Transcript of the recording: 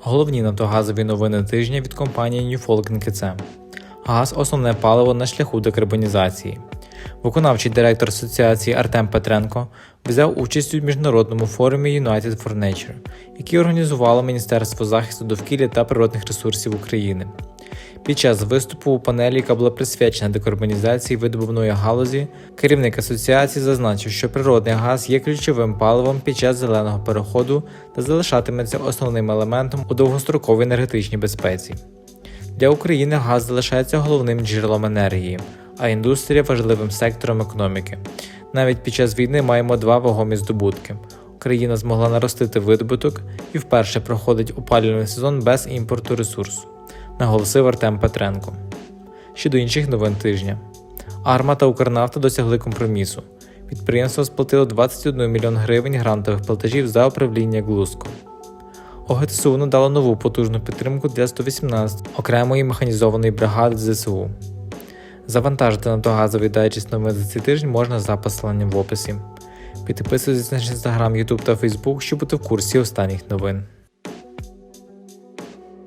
Головні нафтогазові новини тижня від компанії Newfolk НКЦ. Газ основне паливо на шляху декарбонізації. Виконавчий директор асоціації Артем Петренко взяв участь у міжнародному форумі United for Nature, який організувало Міністерство захисту довкілля та природних ресурсів України. Під час виступу у панелі, яка була присвячена декарбонізації видобувної галузі, керівник асоціації зазначив, що природний газ є ключовим паливом під час зеленого переходу та залишатиметься основним елементом у довгостроковій енергетичній безпеці. Для України газ залишається головним джерелом енергії, а індустрія важливим сектором економіки. Навіть під час війни маємо два вагомі здобутки. Україна змогла наростити видобуток і вперше проходить опалювальний сезон без імпорту ресурсу, наголосив Артем Петренко. Щодо інших новин тижня. Арма та Укрнафта досягли компромісу. Підприємство сплатило 21 мільйон гривень грантових платежів за управління Глузко. ОГТСУ надало нову потужну підтримку для 118 окремої механізованої бригади ЗСУ. Завантажити нафтогазовий дайджест новин за цей тиждень можна за посиланням в описі. Підписуйтесь на інстаграм, Ютуб та Фейсбук, щоб бути в курсі останніх новин.